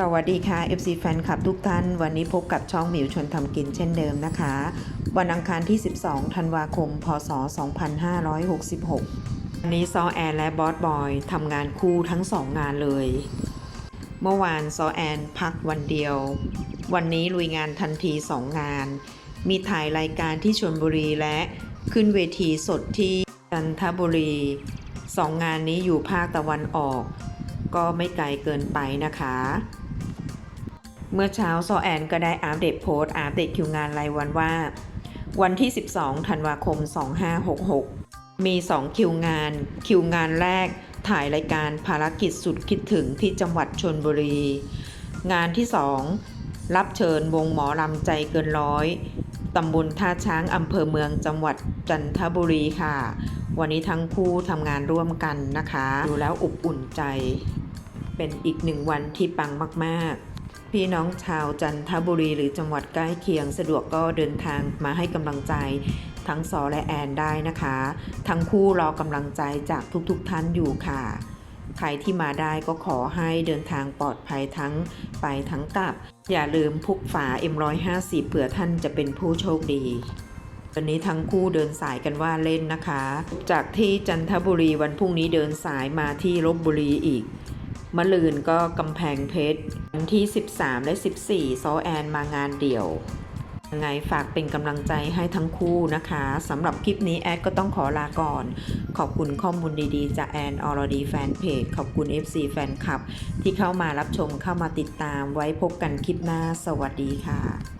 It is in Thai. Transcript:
สวัสดีค่ะ FC แฟนคลับทุกท่าน วันนี้พบกับช่องหมิวชวนทำกินเช่นเดิมนะคะ วันอังคารที่ 12 ธันวาคม พศ 2566 วันนี้ซอแอนและบอสบอยทำงานคู่ทั้งสองงานเลย เมื่อวานซอแอนพักวันเดียว วันนี้ลุยงานทันทีสองงาน มีถ่ายรายการที่ชลบุรีและขึ้นเวทีสดที่จันทบุรีสองงานนี้อยู่ภาคตะวันออกก็ไม่ไกลเกินไปนะคะ เมื่อเช้าซอแอนก็ได้อัปเดตโพสต์อัปเดตคิวงานรายวันว่า วันที่ 12 ธันวาคม 2566 มี 2 คิวงาน คิวงานแรกถ่ายรายการภารกิจสุดคิดถึงที่จังหวัดชนบุรี งานที่ 2 รับเชิญวงหมอลำใจเกินร้อยตำบลท่าช้างอำเภอเมืองจังหวัดจันทบุรีค่ะ วันนี้ทั้งคู่ทำงานร่วมกันนะคะ ดูแล้วอบอุ่นใจ เป็นอีกหนึ่งวันที่ปังมาก ๆ พี่น้องชาวจันทบุรีหรือจังหวัดใกล้เคียง สะดวกก็เดินทางมาให้กำลังใจทั้งซอและแอนได้นะคะ ทั้งคู่รอกำลังใจจากทุกๆท่านอยู่ค่ะ ใครที่มาได้ก็ขอให้เดินทางปลอดภัยทั้งไปทั้งกลับ อย่าลืมพกฝา M150 เผื่อท่านจะเป็นผู้โชคดีวันนี้ทั้งคู่เดินสายกันว่าเล่นนะคะ จากที่จันทบุรีวันพรุ่งนี้เดินสายมาที่ลบบุรีอีก มะลืนก็กำแพงเพชรวันที่ 13 และ 14 ซอแอนมางานเดี่ยวยังไงฝากเป็นกำลังใจให้ทั้งคู่นะคะสำหรับคลิปนี้แอดก็ต้องขอลาก่อน ขอบคุณข้อมูลดีๆ จากแอนออร์ดีแฟนเพจขอบคุณ FC แฟนคลับ ที่เข้ามารับชมเข้ามาติดตามไว้พบกันคลิปหน้าสวัสดีค่ะ